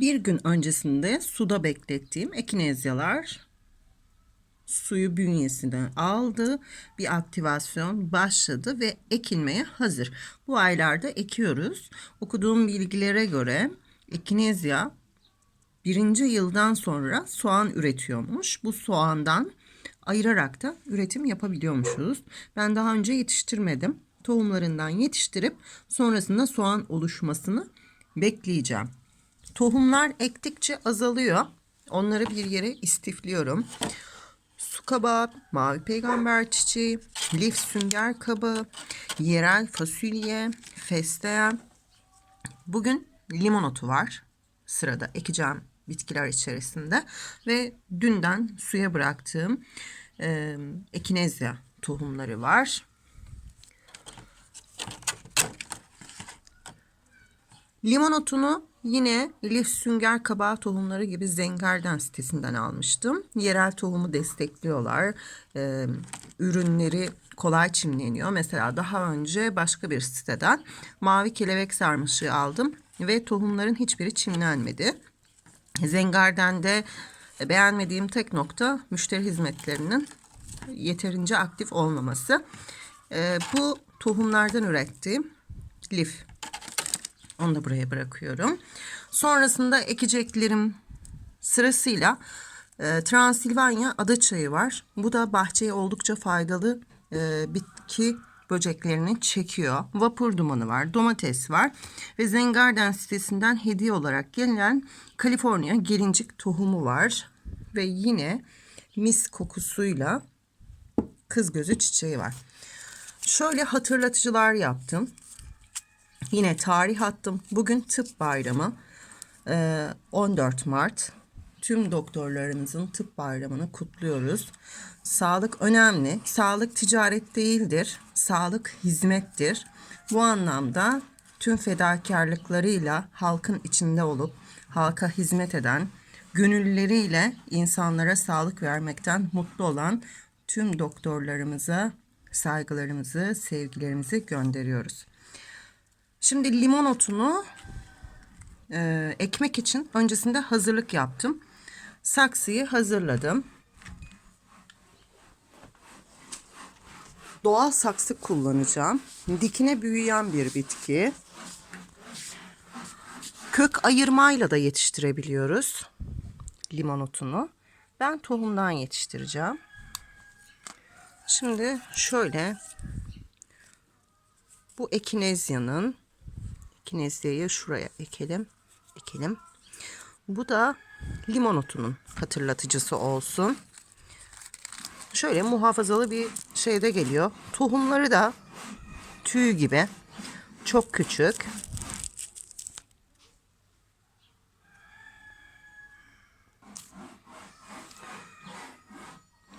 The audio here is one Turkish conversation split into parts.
Bir gün öncesinde suda beklettiğim ekinezyalar suyu bünyesine aldı. Bir aktivasyon başladı ve ekilmeye hazır. Bu aylarda ekiyoruz. Okuduğum bilgilere göre ekinezya birinci yıldan sonra soğan üretiyormuş. Bu soğandan ayırarak da üretim yapabiliyormuşuz. Ben daha önce yetiştirmedim. Tohumlarından yetiştirip sonrasında soğan oluşmasını bekleyeceğim. Tohumlar ektikçe azalıyor. Onları bir yere istifliyorum. Su kabağı, mavi peygamber çiçeği, lif sünger kabağı, yerel fasulye, fesleğen. Bugün limon otu var sırada ekeceğim bitkiler içerisinde ve dünden suya bıraktığım e, ekinezya tohumları var. Limon otunu yine Elif Sünger Kabağı tohumları gibi Zengarden sitesinden almıştım. Yerel tohumu destekliyorlar. Ee, ürünleri kolay çimleniyor. Mesela daha önce başka bir siteden mavi kelebek sarmışığı aldım ve tohumların hiçbiri çimlenmedi. Zengarden'de beğenmediğim tek nokta müşteri hizmetlerinin yeterince aktif olmaması. Ee, bu tohumlardan ürettiğim lif onu da buraya bırakıyorum. Sonrasında ekeceklerim sırasıyla e, Transilvanya adaçayı var. Bu da bahçeye oldukça faydalı e, bitki böceklerini çekiyor. Vapur dumanı var, domates var ve Zengarden sitesinden hediye olarak gelen Kaliforniya gelincik tohumu var ve yine mis kokusuyla kız gözü çiçeği var. Şöyle hatırlatıcılar yaptım. Yine tarih attım. Bugün tıp bayramı. Ee, 14 Mart. Tüm doktorlarımızın tıp bayramını kutluyoruz. Sağlık önemli. Sağlık ticaret değildir. Sağlık hizmettir. Bu anlamda tüm fedakarlıklarıyla halkın içinde olup halka hizmet eden, gönülleriyle insanlara sağlık vermekten mutlu olan tüm doktorlarımıza saygılarımızı, sevgilerimizi gönderiyoruz. Şimdi limon otunu e, ekmek için öncesinde hazırlık yaptım. Saksıyı hazırladım. Doğal saksı kullanacağım. Dikine büyüyen bir bitki. Kök ayırmayla da yetiştirebiliyoruz limon otunu. Ben tohumdan yetiştireceğim. Şimdi şöyle bu ekinezyanın Kinezyayı şuraya ekelim. Ekelim. Bu da limon otunun hatırlatıcısı olsun. Şöyle muhafazalı bir şeyde geliyor. Tohumları da tüy gibi. Çok küçük.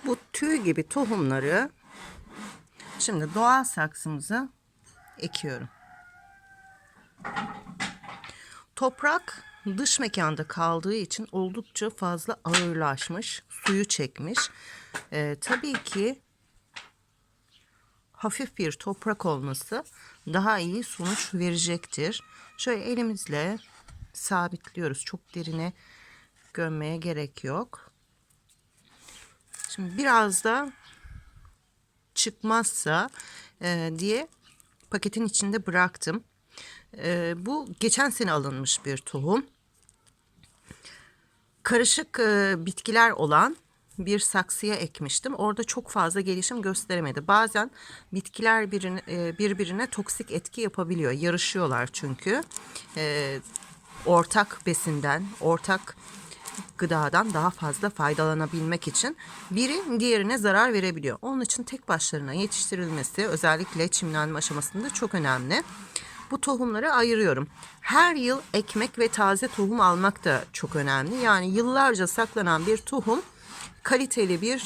Bu tüy gibi tohumları şimdi doğal saksımıza ekiyorum. Toprak dış mekanda kaldığı için oldukça fazla ağırlaşmış, suyu çekmiş. Ee, tabii ki hafif bir toprak olması daha iyi sonuç verecektir. Şöyle elimizle sabitliyoruz. Çok derine gömmeye gerek yok. Şimdi biraz da çıkmazsa e, diye paketin içinde bıraktım. E, bu geçen sene alınmış bir tohum. Karışık e, bitkiler olan bir saksıya ekmiştim. Orada çok fazla gelişim gösteremedi. Bazen bitkiler birine, birbirine toksik etki yapabiliyor. Yarışıyorlar çünkü. E, ortak besinden, ortak gıdadan daha fazla faydalanabilmek için biri diğerine zarar verebiliyor. Onun için tek başlarına yetiştirilmesi özellikle çimlenme aşamasında çok önemli bu tohumları ayırıyorum. Her yıl ekmek ve taze tohum almak da çok önemli. Yani yıllarca saklanan bir tohum kaliteli bir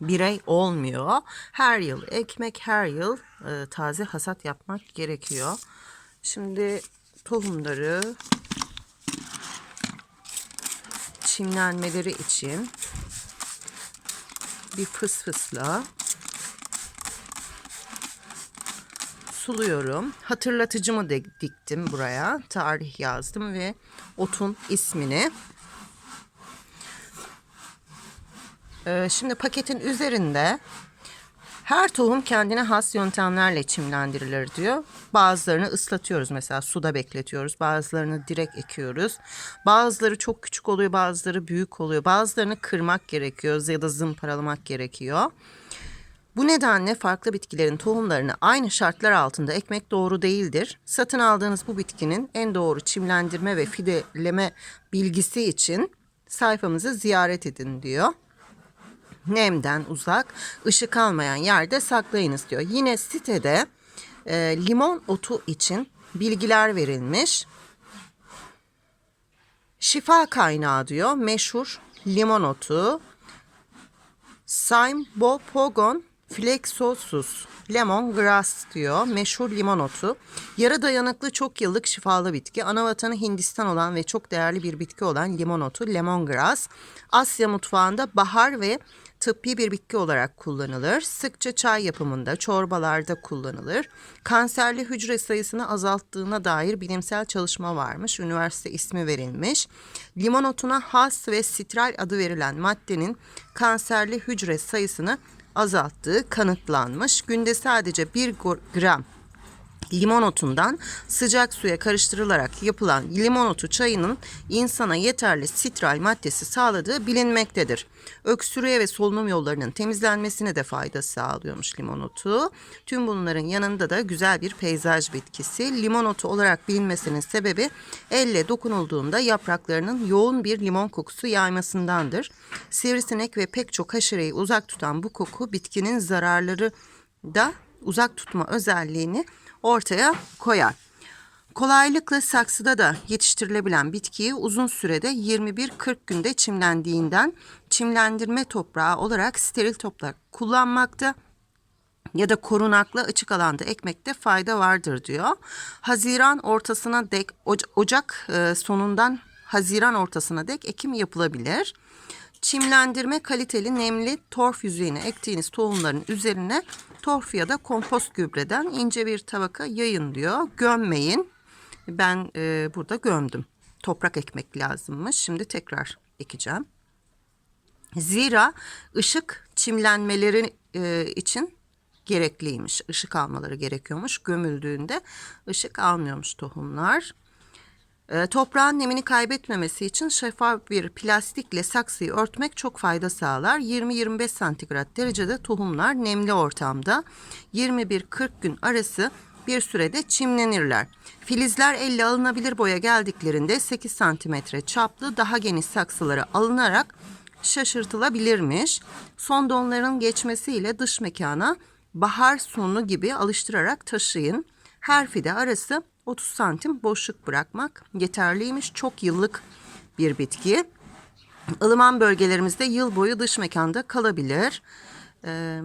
birey olmuyor. Her yıl ekmek, her yıl e, taze hasat yapmak gerekiyor. Şimdi tohumları çimlenmeleri için bir fıs suluyorum. Hatırlatıcımı de diktim buraya. Tarih yazdım ve otun ismini. Ee, şimdi paketin üzerinde her tohum kendine has yöntemlerle çimlendirilir diyor. Bazılarını ıslatıyoruz mesela suda bekletiyoruz. Bazılarını direkt ekiyoruz. Bazıları çok küçük oluyor, bazıları büyük oluyor. Bazılarını kırmak gerekiyor ya da zımparalamak gerekiyor. Bu nedenle farklı bitkilerin tohumlarını aynı şartlar altında ekmek doğru değildir. Satın aldığınız bu bitkinin en doğru çimlendirme ve fideleme bilgisi için sayfamızı ziyaret edin diyor nemden uzak, ışık almayan yerde saklayınız diyor. Yine sitede e, limon otu için bilgiler verilmiş. Şifa kaynağı diyor. Meşhur limon otu. Cymbopogon flexosus lemon grass diyor. Meşhur limon otu. Yara dayanıklı çok yıllık şifalı bitki. Ana vatanı Hindistan olan ve çok değerli bir bitki olan limon otu lemongrass. Asya mutfağında bahar ve tıbbi bir bitki olarak kullanılır. Sıkça çay yapımında, çorbalarda kullanılır. Kanserli hücre sayısını azalttığına dair bilimsel çalışma varmış. Üniversite ismi verilmiş. Limon otuna has ve sitral adı verilen maddenin kanserli hücre sayısını azalttığı kanıtlanmış. Günde sadece 1 gram limon otundan sıcak suya karıştırılarak yapılan limon otu çayının insana yeterli sitral maddesi sağladığı bilinmektedir. Öksürüğe ve solunum yollarının temizlenmesine de fayda sağlıyormuş limon otu. Tüm bunların yanında da güzel bir peyzaj bitkisi. Limon otu olarak bilinmesinin sebebi elle dokunulduğunda yapraklarının yoğun bir limon kokusu yaymasındandır. Sivrisinek ve pek çok haşereyi uzak tutan bu koku bitkinin zararları da uzak tutma özelliğini ortaya koyar. Kolaylıkla saksıda da yetiştirilebilen bitkiyi uzun sürede 21-40 günde çimlendiğinden çimlendirme toprağı olarak steril toprak kullanmakta ya da korunaklı açık alanda ekmekte fayda vardır diyor. Haziran ortasına dek Ocak e, sonundan Haziran ortasına dek ekim yapılabilir. Çimlendirme kaliteli nemli torf yüzeyine ektiğiniz tohumların üzerine torf ya da kompost gübreden ince bir tabaka yayın diyor. Gömmeyin. Ben e, burada gömdüm. Toprak ekmek lazımmış. Şimdi tekrar ekeceğim. Zira ışık çimlenmeleri e, için gerekliymiş. Işık almaları gerekiyormuş. Gömüldüğünde ışık almıyormuş tohumlar. E, toprağın nemini kaybetmemesi için şeffaf bir plastikle saksıyı örtmek çok fayda sağlar. 20-25 santigrat derecede tohumlar nemli ortamda 21-40 gün arası bir sürede çimlenirler. Filizler elle alınabilir boya geldiklerinde 8 santimetre çaplı daha geniş saksılara alınarak şaşırtılabilirmiş. Son donların geçmesiyle dış mekana bahar sonu gibi alıştırarak taşıyın. Her fide arası 30 santim boşluk bırakmak yeterliymiş. Çok yıllık bir bitki. Ilıman bölgelerimizde yıl boyu dış mekanda kalabilir. Ee,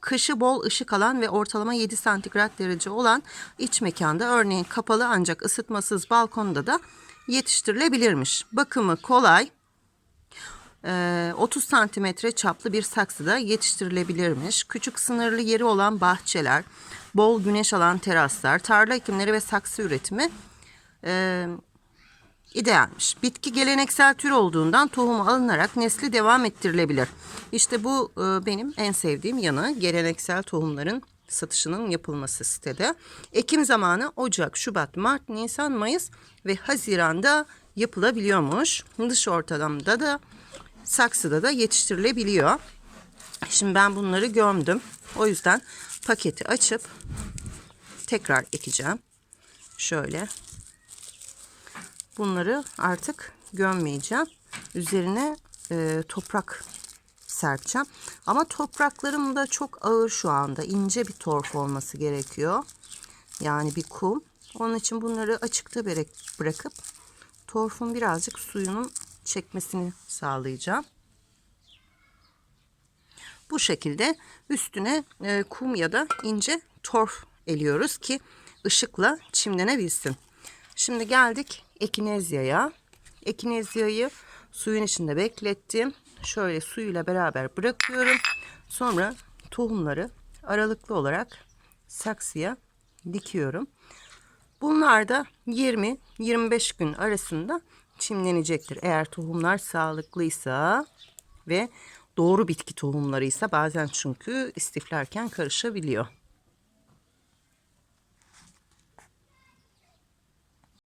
kışı bol ışık alan ve ortalama 7 santigrat derece olan iç mekanda örneğin kapalı ancak ısıtmasız balkonda da yetiştirilebilirmiş. Bakımı kolay. 30 santimetre çaplı bir saksıda yetiştirilebilirmiş. Küçük sınırlı yeri olan bahçeler, bol güneş alan teraslar, tarla ekimleri ve saksı üretimi e, idealmiş. Bitki geleneksel tür olduğundan tohumu alınarak nesli devam ettirilebilir. İşte bu e, benim en sevdiğim yanı geleneksel tohumların satışının yapılması sitede. Ekim zamanı Ocak, Şubat, Mart, Nisan, Mayıs ve Haziran'da yapılabiliyormuş. Dış ortamda da saksıda da yetiştirilebiliyor. Şimdi ben bunları gömdüm. O yüzden paketi açıp tekrar ekeceğim. Şöyle. Bunları artık gömmeyeceğim. Üzerine e, toprak serpeceğim. Ama topraklarım da çok ağır şu anda. İnce bir torf olması gerekiyor. Yani bir kum. Onun için bunları açıkta bırakıp torfun birazcık suyunun çekmesini sağlayacağım. Bu şekilde üstüne e, kum ya da ince torf eliyoruz ki ışıkla çimlenebilsin. Şimdi geldik ekinezyaya. Ekinezyayı suyun içinde beklettim. Şöyle suyuyla beraber bırakıyorum. Sonra tohumları aralıklı olarak saksıya dikiyorum. Bunlar da 20-25 gün arasında çimlenecektir. Eğer tohumlar sağlıklıysa ve doğru bitki tohumlarıysa bazen çünkü istiflerken karışabiliyor.